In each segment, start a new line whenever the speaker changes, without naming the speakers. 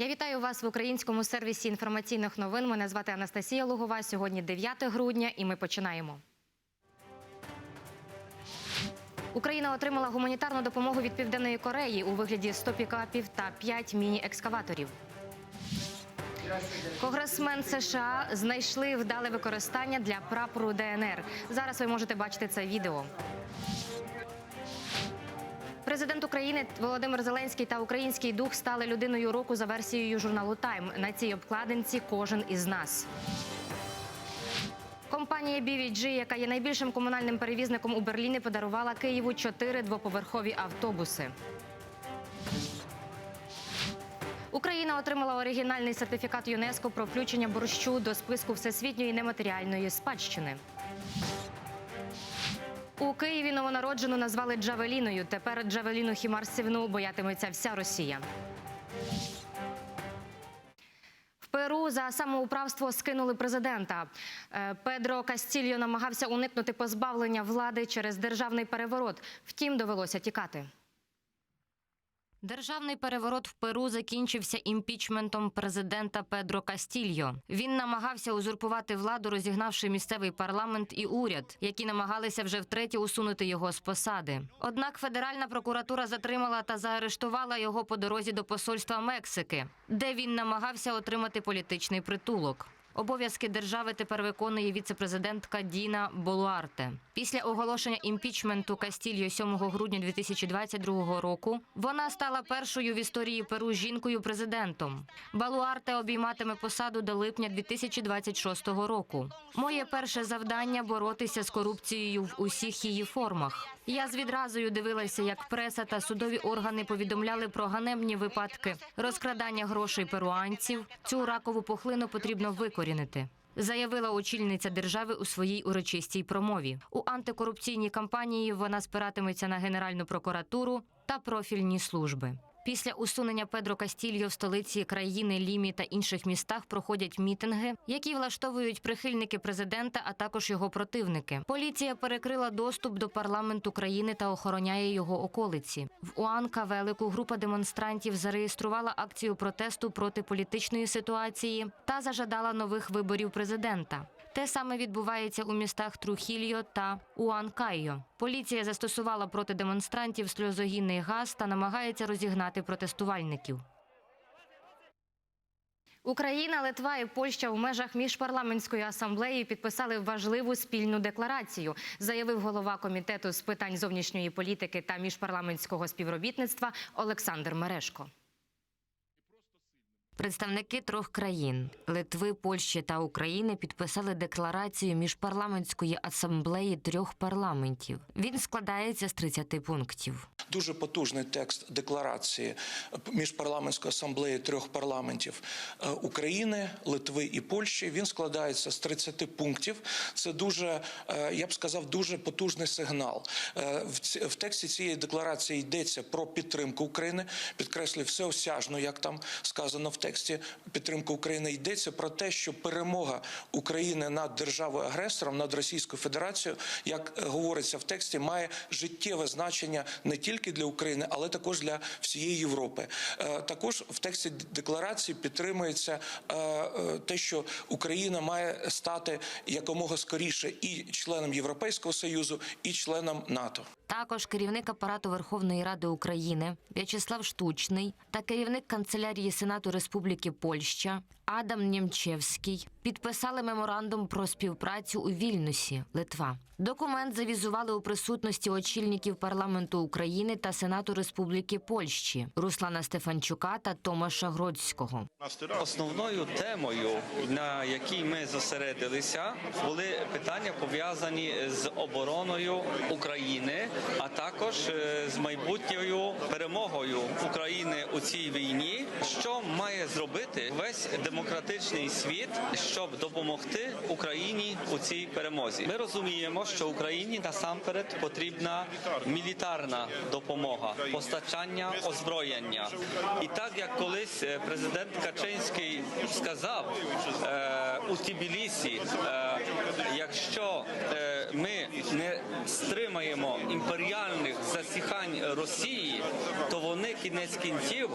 Я вітаю вас в українському сервісі інформаційних новин. Мене звати Анастасія Лугова. Сьогодні 9 грудня, і ми починаємо. Україна отримала гуманітарну допомогу від Південної Кореї у вигляді 100 пікапів та 5 міні-екскаваторів. Конгресмен США знайшли вдале використання для прапору ДНР. Зараз ви можете бачити це відео. Президент України Володимир Зеленський та український дух стали людиною року за версією журналу Тайм. На цій обкладинці кожен із нас. Компанія BVG, яка є найбільшим комунальним перевізником у Берліні, подарувала Києву чотири двоповерхові автобуси. Україна отримала оригінальний сертифікат ЮНЕСКО про включення борщу до списку всесвітньої нематеріальної спадщини. У Києві новонароджену назвали Джавеліною. Тепер Джавеліну Хімарсівну боятиметься вся Росія. Перу за самоуправство скинули президента. Е, Педро Кастільо намагався уникнути позбавлення влади через державний переворот. Втім, довелося тікати. Державний переворот в Перу закінчився імпічментом президента Педро Кастільо. Він намагався узурпувати владу, розігнавши місцевий парламент і уряд, які намагалися вже втретє усунути його з посади. Однак федеральна прокуратура затримала та заарештувала його по дорозі до посольства Мексики, де він намагався отримати політичний притулок. Обов'язки держави тепер виконує віцепрезидентка Діна Болуарте. Після оголошення імпічменту Кастільо 7 грудня 2022 року вона стала першою в історії Перу жінкою-президентом. Балуарте обійматиме посаду до липня 2026 року. Моє перше завдання боротися з корупцією в усіх її формах. Я з відразою дивилася, як преса та судові органи повідомляли про ганебні випадки розкрадання грошей перуанців. Цю ракову пухлину потрібно викорінити. Заявила очільниця держави у своїй урочистій промові. У антикорупційній кампанії вона спиратиметься на Генеральну прокуратуру та профільні служби. Після усунення Педро Кастільо в столиці країни Лімі та інших містах проходять мітинги, які влаштовують прихильники президента, а також його противники. Поліція перекрила доступ до парламенту країни та охороняє його околиці. В Уанка Велику група демонстрантів зареєструвала акцію протесту проти політичної ситуації та зажадала нових виборів президента. Те саме відбувається у містах Трухільо та Уанкайо. Поліція застосувала проти демонстрантів сльозогінний газ та намагається розігнати протестувальників. Україна, Литва і Польща в межах міжпарламентської асамблеї підписали важливу спільну декларацію, заявив голова комітету з питань зовнішньої політики та міжпарламентського співробітництва Олександр Мерешко. Представники трьох країн Литви, Польщі та України підписали декларацію міжпарламентської асамблеї трьох парламентів. Він складається з 30 пунктів.
Дуже потужний текст декларації міжпарламентської асамблеї трьох парламентів е, України, Литви і Польщі. Він складається з 30 пунктів. Це дуже, е, я б сказав, дуже потужний сигнал. Е, В тексті цієї декларації йдеться про підтримку України. Підкреслюю всеосяжно, як там сказано в тексті. Підтримка України йдеться про те, що перемога України над державою агресором, над Російською Федерацією, як говориться в тексті, має життєве значення не тільки для України, але також для всієї Європи. Е, Також в тексті декларації підтримується е, е, те, що Україна має стати якомога скоріше і членом Європейського союзу, і членом НАТО.
Також керівник апарату Верховної Ради України В'ячеслав Штучний та керівник канцелярії Сенату Республіки Польща Адам Нємчевський підписали меморандум про співпрацю у Вільнюсі, Литва. Документ завізували у присутності очільників парламенту України та Сенату Республіки Польщі Руслана Стефанчука та Томаша Гродського.
Основною темою, на якій ми зосередилися, були питання пов'язані з обороною України, а також е, з майбутньою перемогою України у цій війні, що має зробити весь демократичний світ, щоб допомогти Україні у цій перемозі. Ми розуміємо, що Україні насамперед потрібна мілітарна допомога, постачання озброєння. І так як колись е, президент Качинський сказав е, у Тбілісі, якщо ми не стримаємо імперіальних засіхань Росії, то вони кінець кінців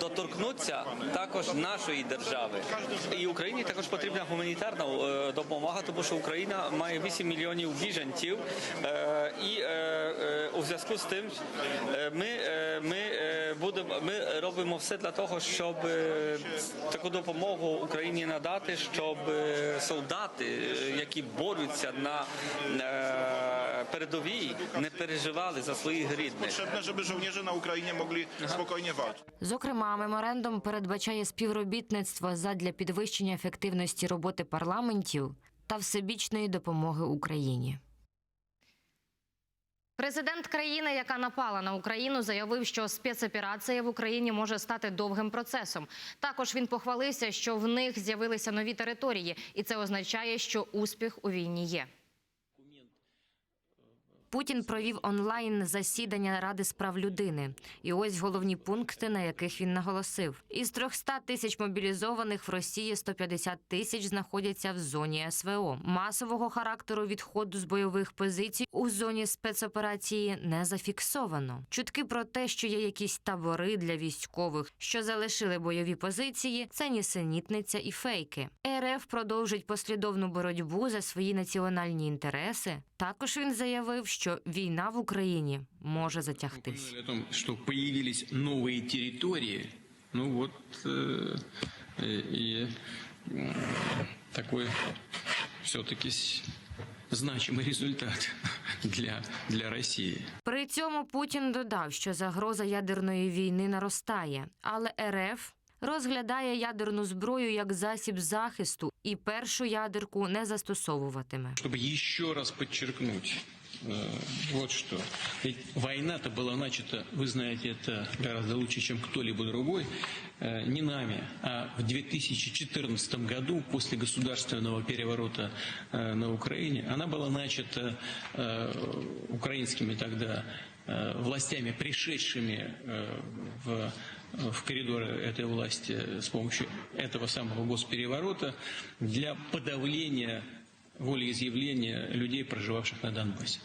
доторкнуться також нашої держави. І Україні також потрібна гуманітарна е, допомога, тому що Україна має 8 мільйонів біженців. Е, І е, у зв'язку з тим ми, ми будемо ми робимо все для того, щоб таку допомогу Україні надати, щоб солдати, які борються на е, передовій, не переживали за своїх рідних.
Potrzebne, żeby żołnierze na Ukrainie mogli spokojnie walczyć.
Зокрема, меморандум передбачає співробітництво задля підвищення ефективності роботи парламентів та всебічної допомоги Україні. Президент країни, яка напала на Україну, заявив, що спецоперація в Україні може стати довгим процесом. Також він похвалився, що в них з'явилися нові території, і це означає, що успіх у війні є. Путін провів онлайн засідання Ради з прав людини. І ось головні пункти, на яких він наголосив: із 300 тисяч мобілізованих в Росії 150 тисяч знаходяться в зоні СВО. Масового характеру відходу з бойових позицій у зоні спецоперації не зафіксовано. Чутки про те, що є якісь табори для військових, що залишили бойові позиції, це нісенітниця і фейки. РФ продовжить послідовну боротьбу за свої національні інтереси. Також він заявив, що війна в Україні може затягтись.
упомянули о том, что появились новые территории. Ну вот э, э, и м, такой все-таки значимый результат для, для России.
При цьому Путін додав, що загроза ядерної війни наростає, але РФ розглядає ядерну зброю як засіб захисту і першу ядерку не застосовуватиме.
Чтобы еще раз подчеркнуть э, Вот что. Ведь война-то была начата, вы знаете это гораздо лучше, чем кто-либо другой, э, не нами, а в 2014 году, после государственного переворота э, на Украине, она была начата э, украинскими тогда э, властями, пришедшими э, в в коридоры этой власти с помощью этого самого госпереворота для подавления волеизъявления людей, проживавших на Донбассе.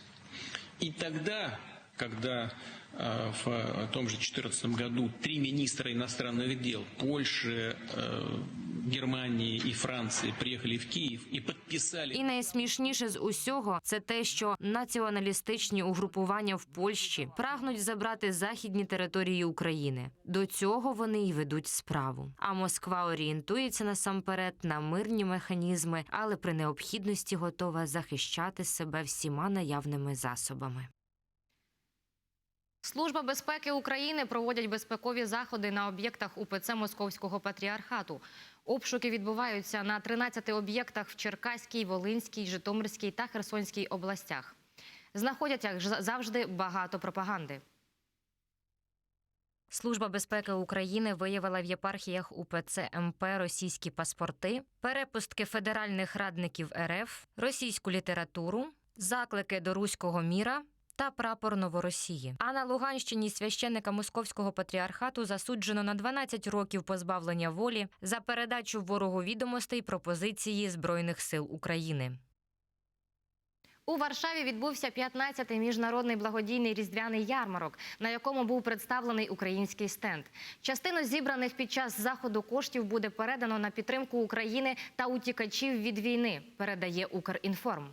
И тогда, когда э, в том же 2014 году три министра иностранных дел Польши, э, Германии и Франции приехали в Киев и подписали
І найсмішніше з усього це те, що націоналістичні угрупування в Польщі прагнуть забрати західні території України. До цього вони й ведуть справу. А Москва орієнтується насамперед на мирні механізми, але при необхідності готова захищати себе всіма наявними засобами. Служба безпеки України проводять безпекові заходи на об'єктах УПЦ Московського патріархату. Обшуки відбуваються на 13 об'єктах в Черкаській, Волинській, Житомирській та Херсонській областях. Знаходять, як завжди, багато пропаганди. Служба безпеки України виявила в єпархіях УПЦ МП російські паспорти, перепустки федеральних радників РФ, російську літературу, заклики до руського міра та прапор Новоросії. А на Луганщині священника Московського патріархату засуджено на 12 років позбавлення волі за передачу ворогу відомостей про позиції Збройних сил України. У Варшаві відбувся 15-й міжнародний благодійний різдвяний ярмарок, на якому був представлений український стенд. Частину зібраних під час заходу коштів буде передано на підтримку України та утікачів від війни. Передає Укрінформ.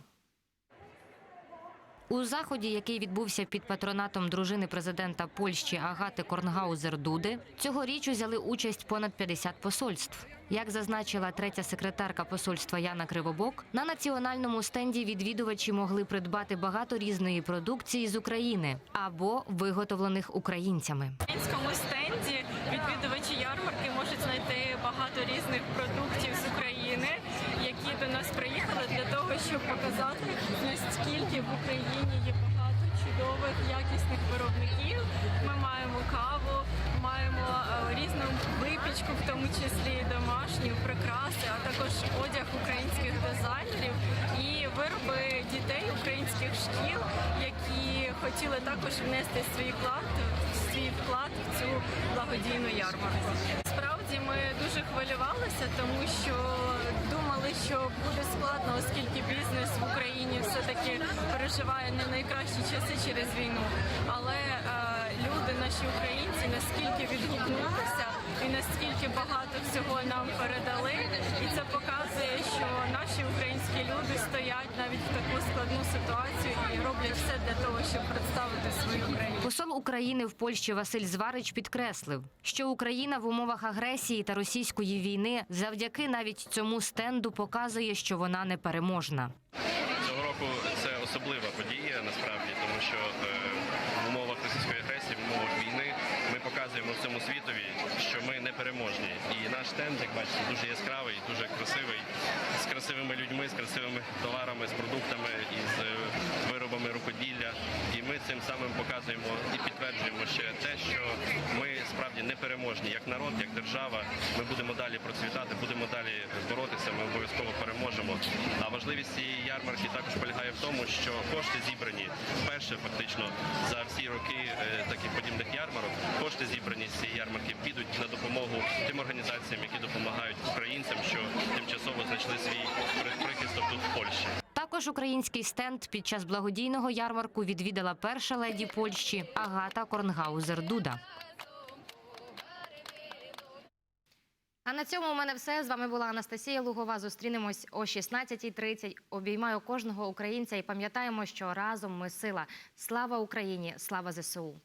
У заході, який відбувся під патронатом дружини президента Польщі Агати Корнгаузер Дуди, цьогоріч узяли участь понад 50 посольств. Як зазначила третя секретарка посольства Яна Кривобок, на національному стенді відвідувачі могли придбати багато різної продукції з України або виготовлених українцями.
українському стенді відвідувачі ярмарки можуть знайти багато різних продуктів з України, які до нас приїхали для того, щоб показати наскільки в Україні є багато чудових якісних виробників. Ми маємо каву, маємо е, різну випічку, в тому числі домашню, прикраси, а також одяг українських дизайнерів і вироби дітей українських шкіл, які хотіли також внести свій вклад свій вклад в цю благодійну ярмарку. Справді ми дуже хвилювалися, тому що що буде складно, оскільки бізнес в Україні все-таки переживає не найкращі часи через війну. Але е, люди, наші українці, наскільки відгукнулися і наскільки багато всього нам передали, і це показує, що наші українські люди стоять навіть в таку складну ситуацію і роблять все для того, щоб представити свою країну.
Посол України в Польщі Василь Зварич підкреслив, що Україна в умовах агресії та російської війни завдяки навіть цьому стенду показує, що вона непереможна.
Цього року це особлива подія насправді, тому що всьому світові, що ми не переможні. І наш стенд, як бачите, дуже яскравий, дуже красивий, з красивими людьми, з красивими товарами, з продуктами і з е, виробами рукоділля. І ми цим самим показуємо і підтверджуємо ще те, що ми справді не переможні як народ, як держава. Ми будемо далі процвітати, будемо далі боротися. Ми обов'язково переможемо. А важливість цієї ярмарки також полягає в тому, що кошти зібрані вперше фактично за всі роки е, таких подібних ярмарок. Кошти зібрані цієї ярмарки підуть на допомогу тим організаціям, які допомагають українцям, що тимчасово знайшли свій прихисток тут в Польщі.
Також український стенд під час благодійного ярмарку відвідала перша леді Польщі Агата Корнгаузер Дуда. А на цьому у мене все. З вами була Анастасія Лугова. Зустрінемось о 16.30. Обіймаю кожного українця і пам'ятаємо, що разом ми сила. Слава Україні! Слава ЗСУ!